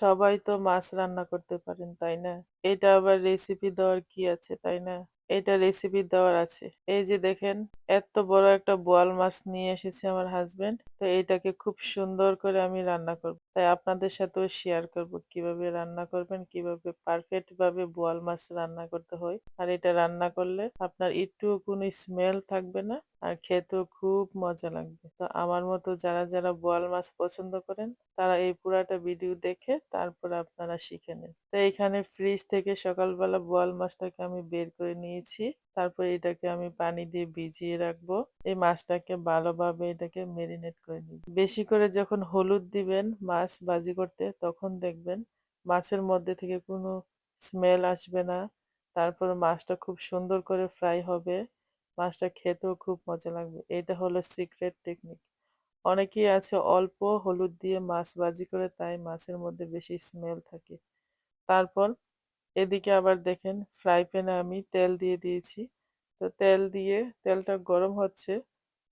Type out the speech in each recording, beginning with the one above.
সবাই তো মাছ রান্না করতে পারেন, তাই না? এটা আবার রেসিপি দেওয়ার কি আছে, তাই না? এটা রেসিপি দেওয়ার আছে। এই যে দেখেন এত বড় একটা বোয়াল মাছ নিয়ে এসেছে আমার হাজবেন্ড তো এটাকে খুব সুন্দর করে আমি রান্না করব। তাই আপনাদের সাথেও শেয়ার করব কীভাবে রান্না করবেন, কীভাবে পারফেক্ট ভাবে বোয়াল মাছ রান্না করতে হয়। আর এটা রান্না করলে আপনার একটুও কোনো স্মেল থাকবে না আর খেতেও খুব মজা লাগবে। তো আমার মতো যারা, যারা বোয়াল মাছ পছন্দ করেন তারা এই পুরাটা ভিডিও দেখে তারপরে আপনারা শিখে নেন তো এখানে ফ্রিজ থেকে সকালবেলা বোয়াল মাছটাকে আমি বের করে নিয়েছি। তারপরে এটাকে আমি পানি দিয়ে ভিজিয়ে রাখব। এই মাছটাকে ভালোভাবে এটাকে মেরিনেট করে নিব। বেশি করে যখন হলুদ দিবেন মাছ ভাজি করতে, তখন দেখবেন মাছের মধ্যে থেকে কোনো স্মেল আসবে না। তারপর মাছটা খুব সুন্দর করে ফ্রাই হবে। মাছটা খেতেও খুব মজা লাগবে। এটা হলো সিক্রেট টেকনিক। অনেকেই আছে অল্প হলুদ দিয়ে মাছ ভাজি করে, তাই মাছের মধ্যে বেশি স্মেল থাকে। তারপর এদিকে আবার দেখেন ফ্রাই প্যানে আমি তেল দিয়ে দিয়েছি। তো তেল দিয়ে তেলটা গরম হচ্ছে।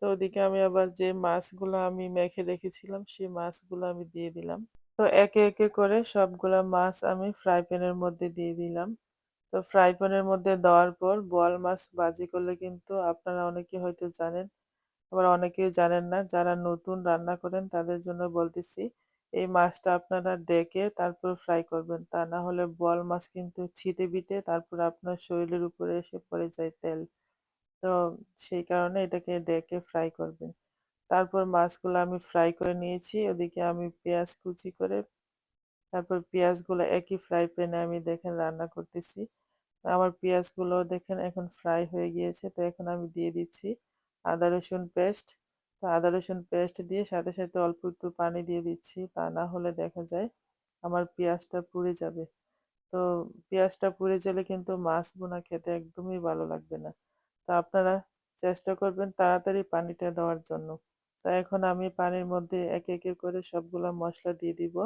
তো ওদিকে আমি আবার যে মাছগুলো আমি মেখে রেখেছিলাম সেই মাছগুলো আমি দিয়ে দিলাম। তো একে, একে করে সবগুলা মাছ আমি ফ্রাই প্যানের মধ্যে দিয়ে দিলাম। তো ফ্রাই প্যানের মধ্যে দেওয়ার পর বোয়াল মাছ ভাজি করলে কিন্তু আপনারা অনেকে হয়তো জানেন আবার অনেকেই জানেন না যারা নতুন রান্না করেন তাদের জন্য বলতেছি এই মাছটা আপনারা ডেকে তারপর ফ্রাই করবেন। তা না হলে বোয়াল মাছ কিন্তু ছিটে বিটে তারপর আপনার শরীরের উপরে এসে পড়ে যায় তেল। তো সেই কারণে এটাকে ডেকে ফ্রাই করবেন। তারপর মাছগুলো আমি ফ্রাই করে নিয়েছি। ওদিকে আমি পেঁয়াজ কুচি করে তারপর পেঁয়াজগুলো একই ফ্রাই প্যানে আমি দেখেন রান্না করতেছি। আমার পেঁয়াজগুলো দেখেন এখন ফ্রাই হয়ে গিয়েছে। তো এখন আমি দিয়ে দিচ্ছি আদা রসুন পেস্ট তো আদা রসুন পেস্ট দিয়ে সাথে সাথে অল্প একটু পানি দিয়ে দিচ্ছি, তা না হলে দেখা যায় আমার পেঁয়াজটা পুড়ে যাবে। তো পেঁয়াজটা পুড়ে গেলে কিন্তু মাছ বোনা খেতে একদমই ভালো লাগবে না। তো আপনারা চেষ্টা করবেন তাড়াতাড়ি পানিটা দেওয়ার জন্য। তো এখন আমি পানির মধ্যে একে একে করে সবগুলো মশলা দিয়ে দিব।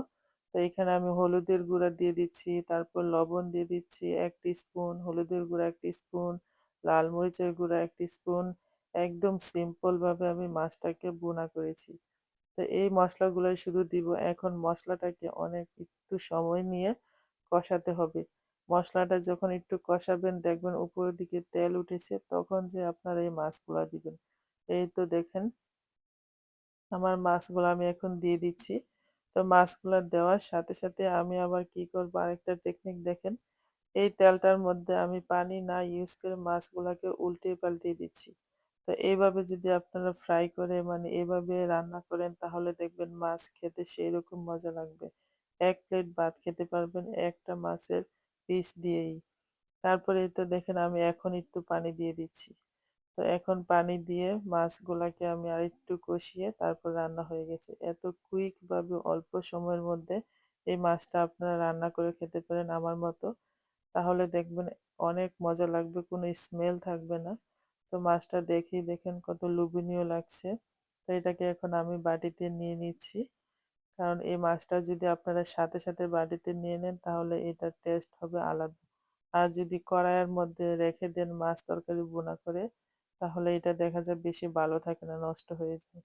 তো এখানে আমি হলুদের গুঁড়া দিয়ে দিচ্ছি, তারপর লবণ দিয়ে দিচ্ছি এক স্পুন হলুদের গুঁড়া এক স্পুন লাল মরিচের গুঁড়া এক স্পুন একদম সিম্পল ভাবে আমি মাছটাকে বোনা করেছি। তো এই মশলাগুলোই শুধু দিব। এখন মশলাটাকে অনেক একটু সময় নিয়ে কষাতে হবে। মশলাটা যখন একটু কষাবেন, দেখবেন উপরের দিকে তেল উঠেছে, তখন যে আপনারা এই মাছগুলা দিবেন। এই তো দেখেন, আমার মাছগুলো আমি এখন দিয়ে দিচ্ছি। তো মাছগুলো দেওয়ার সাথে সাথে আমি আবার কি করব? আরেকটা টেকনিক দেখেন। এই তেলটার মধ্যে আমি পানি না ইউজ করে মাছগুলোকে উল্টে পাল্টে দিচ্ছি। তো এইভাবে যদি আপনারা ফ্রাই করে মানে এভাবে রান্না করেন, তাহলে দেখবেন মাছ খেতে সেই রকম মজা লাগবে। এক প্লেট ভাত খেতে পারবেন একটা মাছের পিস দিয়েই। তারপরে তো দেখেন আমি এখন একটু পানি দিয়ে দিচ্ছি। তো এখন পানি দিয়ে মাছগুলাকে আমি আর একটু কষিয়ে তারপর রান্না হয়ে গেছে। এত কুইক ভাবে অল্প সময়ের মধ্যে এই মাছটা আপনারা রান্না করে খেতে পারেন আমার মতো। তাহলে দেখবেন অনেক মজা লাগবে, কোনো স্মেল থাকবে না। তো মাছটা দেখেই দেখেন কত লুবিনীয় লাগছে। তো এটাকে এখন আমি বাটিতে নিয়ে নিচ্ছি। কারণ এই মাছটা যদি আপনারা সাথে সাথে বাটিতে নিয়ে নেন তাহলে এটার টেস্ট হবে আলাদা। আর যদি কড়াইয়ের মধ্যে রেখে দেন মাছ তরকারি বোনা করে, তাহলে এটা দেখা যায় বেশি ভালো থাকে না, নষ্ট হয়ে যায়।